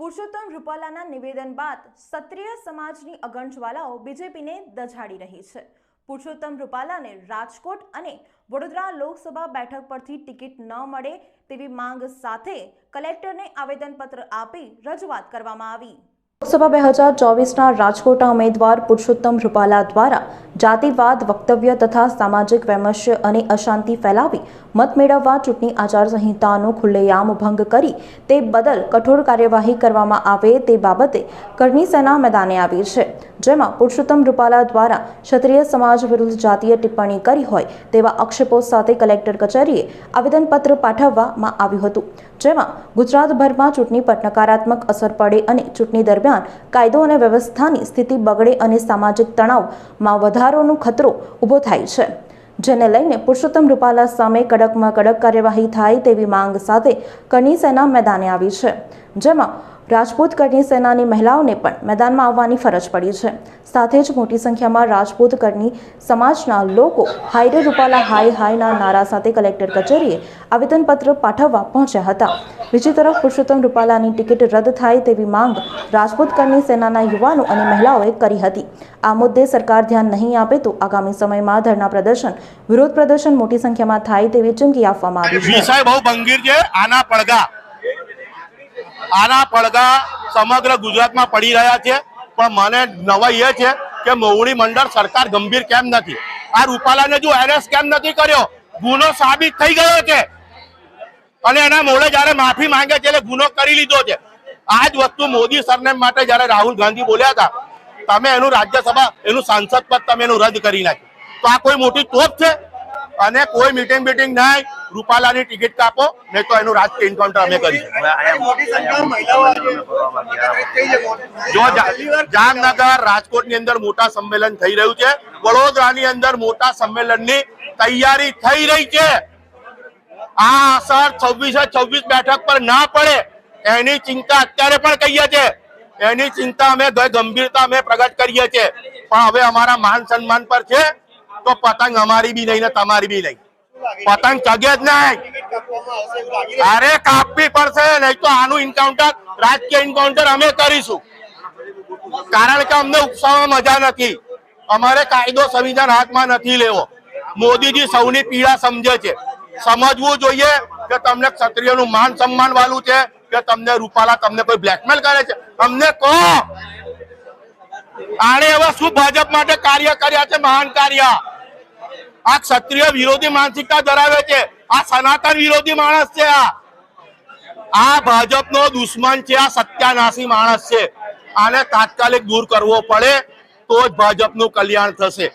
પુરુષોત્તમ રૂપાલાના નિવેદન બાદ ક્ષત્રિય સમાજની અગણજ્વાલાઓ બીજેપીને દઝાડી રહી છે. પુરુષોત્તમ રૂપાલાને રાજકોટ અને વડોદરા લોકસભા બેઠક પરથી ટિકિટ ન મળે તેવી માંગ સાથે કલેક્ટરને આવેદનપત્ર આપી રજૂઆત કરવામાં આવી. લોકસભા બે હજાર ચોવીસના રાજકોટના ઉમેદવાર પુરુષોત્તમ રૂપાલા દ્વારા જાતિવાદ, વક્તવ્ય તથા સામાજિક વૈમશ્ય અને અશાંતિ ફેલાવી મત મેળવવા ચૂંટણી આચારસંહિતાનો ખુલ્લેઆમ ભંગ કરી તે બદલ કઠોર કાર્યવાહી કરવામાં આવે તે બાબતે કરની સેના મેદાને આવી છે. જેમાં પુરુષોત્તમ રૂપાલા દ્વારા ક્ષત્રિય સમાજ વિરુદ્ધ જાતીય ટિપ્પણી કરી હોય તેવા આક્ષેપો સાથે કલેક્ટર કચેરીએ આવેદનપત્ર પાઠવવામાં આવ્યું હતું, જેમાં ગુજરાતભરમાં ચૂંટણી પર નકારાત્મક અસર પડે અને ચૂંટણી દરમિયાન કાયદો અને વ્યવસ્થાની સ્થિતિ બગડે અને સામાજિક તણાવમાં વધારોનો ખતરો ઊભો થાય છે. જેને લઈને પુરુષોત્તમ રૂપાલા સામે કડકમાં કડક કાર્યવાહી થાય તેવી માંગ સાથે કરણી સેના મેદાને આવી છે. જેમાં રાજપૂત કરની સેનાની મહિલાઓને પણ મેદાનમાં આવવાની ફરજ પડી છે. સાથે જ મોટી સંખ્યામાં રાજપૂત કરની સમાજના લોકો હાયરે રૂપાલા હાય હાયના નારા સાથે કલેક્ટર કચેરીએ આવેદનપત્ર પાઠવવા પહોંચ્યા હતા. બીજી તરફ પુરુષોત્તમ રૂપાલાની ટિકિટ રદ થાય તેવી માંગ રાજપૂત કરની સેનાના યુવાનો અને મહિલાઓએ કરી હતી. આ મુદ્દે સરકાર ધ્યાન નહીં આપે તો આગામી સમયમાં ધરના પ્રદર્શન, વિરોધ પ્રદર્શન મોટી સંખ્યામાં થાય તેવી ચીમકી આપવામાં આવી છે. આના પડઘા આના પડઘા સમગ્ર ગુજરાતમાં પડી રહ્યા છે. પણ મને નવાઈ એ છે કે મોવડી મંડળ સરકાર ગંભીર કેમ નથી. આ રૂપાલાને જો એરેસ્ટ કેમ નથી કર્યો? ગુનો સાબિત થઈ ગયો છે. અને એના મોડે જયારે માફી માંગે છે ગુનો કરી લીધો છે. આ જ વસ્તુ મોદી સરને માટે જયારે રાહુલ ગાંધી બોલ્યા હતા, તમે એનું રાજ્યસભા, એનું સાંસદ પદ તમે એનું રદ કરી નાખ્યું. તો આ કોઈ મોટી તોપ છે? અને કોઈ મીટિંગ બીટિંગ નહીં. રૂપાલાની ટિકિટ કાપો નહીં તો એનું રાજકીય એન્કાઉન્ટર અમે કરીશું? જો જામનગર રાજકોટની અંદર મોટા સંમેલન થઈ રહ્યું છે. વડોદરાની અંદર મોટા સંમેલનની તૈયારી થઈ રહી છે. આ અસર છવ્વીસે છવ્વીસ બેઠક પર ના પડે એની ચિંતા અત્યારે પણ કહીએ છે એની ચિંતા અમે ગંભીરતા અમે પ્રગટ કરીએ છીએ. પણ હવે અમારા માન સન્માન પર છે. તો પતંગ અમારી બી નહીં તમારી બી નહીં. પતંગ ચગે જ નહીં. અરે કાપવી પડશે, નહીં તો આનું ઇન્કાઉન્ટર રાજકીય ઇન્કાઉન્ટર અમે કરીશું. કારણ કે અમને ઉત્સાહમાં મજા નથી. અમારે કાયદો સંવિધાન હાથમાં નથી લેવો. મોદીજી સૌની પીડા સમજે છે. સમજવું જોઈએ કે તમને ક્ષત્રિયનું માન સન્માન વાળું છે કે તમને રૂપાલા તમને કોઈ બ્લેકમેલ કરે છે. અમને કહો. આણે એવા શું ભાજપ માટે કાર્ય કર્યા છે? મહાન કાર્ય. આ ક્ષત્રિય વિરોધી માનસિકતા ધરાવે છે. આ સનાતન વિરોધી માણસ છે આ. આ ભાજપનો દુશ્મન છે, આ સત્યાનાશી માણસ છે. આને તાત્કાલિક દૂર કરવો પડે તો જ ભાજપનું કલ્યાણ થશે.